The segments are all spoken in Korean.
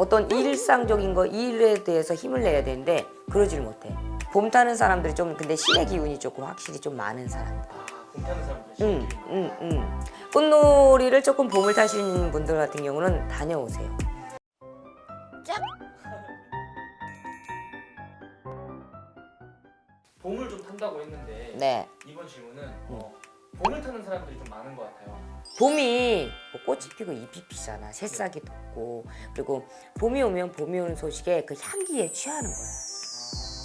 어떤 일상적인 거 일에 대해서 힘을 내야 되는데 그러질 못해. 봄 타는 사람들이 좀 근데 신의 기운이 조금 확실히 좀 많은 사람들. 아, 공타는 사람들 응, 신기해요. 응, 응. 꽃놀이를 조금 봄을 타시는 분들 같은 경우는 다녀오세요. 봄을 좀 탄다고 했는데 네. 이번 질문은 어, 봄을 타는 사람들이 좀 많은 것 같아요. 봄이 뭐 꽃이 피고 잎이 피잖아. 새싹이 돋고 그리고 봄이 오면 봄이 오는 소식에 그 향기에 취하는 거야.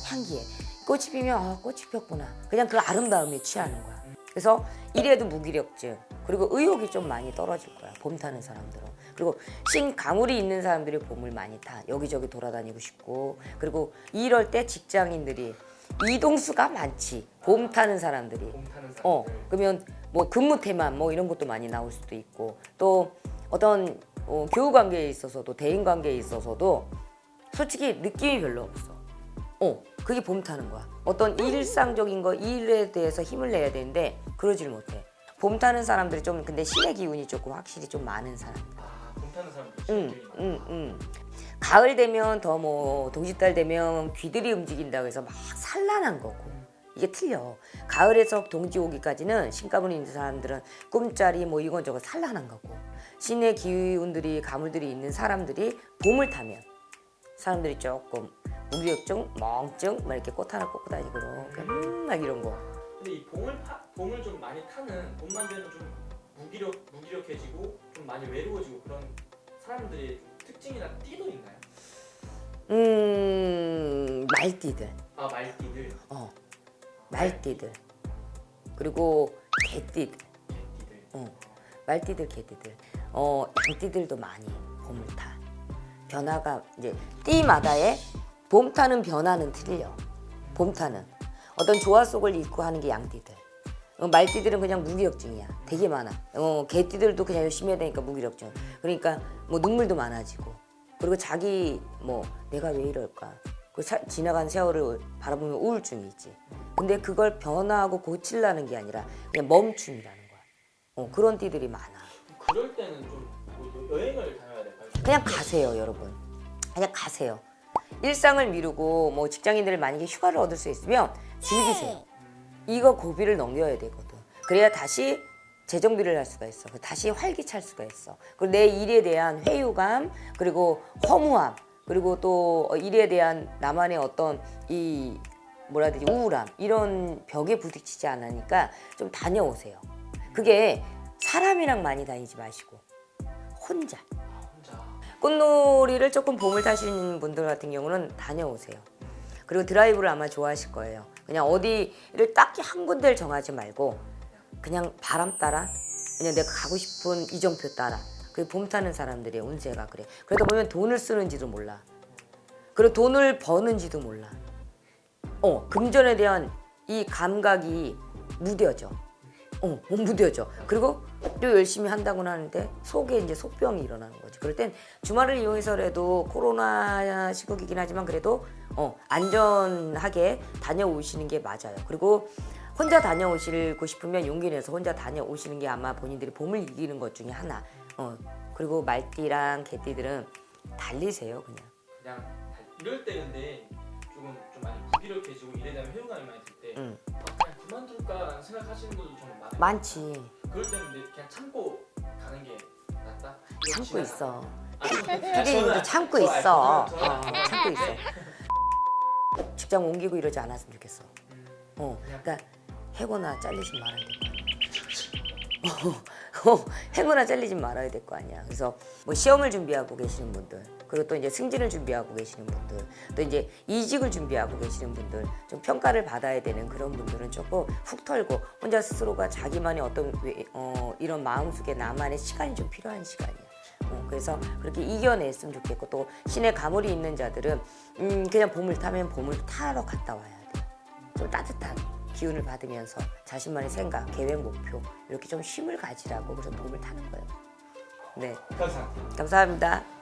향기에 꽃이 피면 아 꽃이 폈구나. 그냥 그 아름다움에 취하는 거야. 그래서 이래도 무기력증 그리고 의욕이 좀 많이 떨어질 거야. 봄 타는 사람들은. 그리고 신 가물이 있는 사람들이 봄을 많이 타. 여기저기 돌아다니고 싶고 그리고 이럴 때 직장인들이 이동수가 많지. 봄 타는 사람들이. 봄 타는 사람들. 어 그러면 뭐 근무 태만 뭐 이런 것도 많이 나올 수도 있고 또 어떤 어, 교우 관계에 있어서도 대인 관계에 있어서도 솔직히 느낌이 별로 없어. 어 그게 봄 타는 거야. 어떤 일상적인 거 일에 대해서 힘을 내야 되는데 그러질 못해. 봄 타는 사람들이 좀 근데 신의 기운이 조금 확실히 좀 많은 사람. 아, 봄 타는 사람들 응. 응, 응. 가을 되면 더 뭐 동짓달 되면 귀들이 움직인다고 해서 막 산란한 거고 이게 틀려. 가을에서 동지 오기까지는 신가문이 있는 사람들은 꿈자리 뭐 이건 저건 산란한 거고 신의 기운들이 가물들이 있는 사람들이 봄을 타면 사람들이 조금 무기력증, 멍증 막 이렇게 꽃 하나 꽂고 다니고 음, 막 이런 거. 근데 이 봄을 파, 봄을 좀 많이 타는 봄만 되면 좀 무기력 무기력해지고 좀 많이 외로워지고 그런 사람들의 좀 특징이나 띠도 있나요? 음 말띠들. 아 말띠들, 어 말띠들. 그리고 개띠들. 어. 말띠들 개띠들. 어 양띠들도 많이 봄을 타. 변화가 이제 띠마다의 봄 타는 변화는 틀려. 봄 타는. 어떤 조화 속을 잇고 하는 게 양띠들. 어, 말띠들은 그냥 무기력증이야. 되게 많아. 어 개띠들도 그냥 열심히 해야 되니까 무기력증. 그러니까 뭐 눈물도 많아지고. 그리고 자기 뭐 내가 왜 이럴까 그 사- 지나간 세월을 바라보면 우울증이 있지 근데 그걸 변화하고 고치려는 게 아니라 그냥 멈춤이라는 거야 어, 그런 띠들이 많아. 그럴 때는 좀뭐 여행을 다녀야 될까요? 그냥 가세요, 여러분. 그냥 가세요. 일상을 미루고 뭐 직장인들 만약에 휴가를 얻을 수 있으면 즐기세요. 이거 고비를 넘겨야 되거든. 그래야 다시 재정비를 할 수가 있어. 다시 활기찰 수가 있어. 그리고 내 일에 대한 회유감, 그리고 허무함, 그리고 또 일에 대한 나만의 어떤 이 뭐라 해야 되지 우울함 이런 벽에 부딪히지 않으니까 좀 다녀오세요. 그게 사람이랑 많이 다니지 마시고 혼자. 꽃놀이를 조금 봄을 타시는 분들 같은 경우는 다녀오세요. 그리고 드라이브를 아마 좋아하실 거예요. 그냥 어디를 딱히 한 군데를 정하지 말고 그냥 바람 따라 그냥 내가 가고 싶은 이정표 따라. 그 봄 타는 사람들의 운세가 그래. 그러다 보면 돈을 쓰는지도 몰라. 그리고 돈을 버는지도 몰라. 어, 금전에 대한 이 감각이 무뎌져. 어, 못 무뎌져. 그리고 또 열심히 한다고는 하는데 속에 이제 속병이 일어나는 거지. 그럴 땐 주말을 이용해서라도 코로나 시국이긴 하지만 그래도 어, 안전하게 다녀오시는 게 맞아요. 그리고 혼자 다녀오시고 싶으면 용기 내서 혼자 다녀오시는 게 아마 본인들이 봄을 이기는 것 중에 하나. 어, 그리고 말띠랑 개띠들은 달리세요, 그냥. 그냥 다- 이럴 때 근데 조금 좀 많이 무기력해지고 일에 대한 회유감이 많이 들 때 응. 아, 그냥 그만둘까라는 생각하시는 분도 좀 많아요. 많지. 그럴 때는 근데 그냥 참고 가는 게 낫다. 참고 지나가. 있어. 아, 저- 피디님도 저는- 참고 저- 있어. 아, 저는- 저는- 어, 참고 있어. 직장 옮기고 이러지 않았으면 좋겠어. 음, 어, 그냥 그러니까 해거나 잘리지 말아야 될 거 아니야. 어, 해거나 잘리지 말아야 될 거 아니야. 그래서 뭐 시험을 준비하고 계시는 분들, 그리고 또 이제 승진을 준비하고 계시는 분들, 또 이제 이직을 준비하고 계시는 분들, 좀 평가를 받아야 되는 그런 분들은 조금 훅 털고 혼자 스스로가 자기만의 어떤 외- 어, 이런 마음속에 나만의 시간이 좀 필요한 시간이야. 어, 그래서 그렇게 이겨냈으면 좋겠고 또 신의 가물이 있는 자들은 음, 그냥 봄을 타면 봄을 타러 갔다 와야 돼. 좀 따뜻한 기운을 받으면서 자신만의 생각, 계획, 목표 이렇게 좀 쉼을 가지라고 그래서 봄을 타는 거예요. 네, 감사합니다. 감사합니다.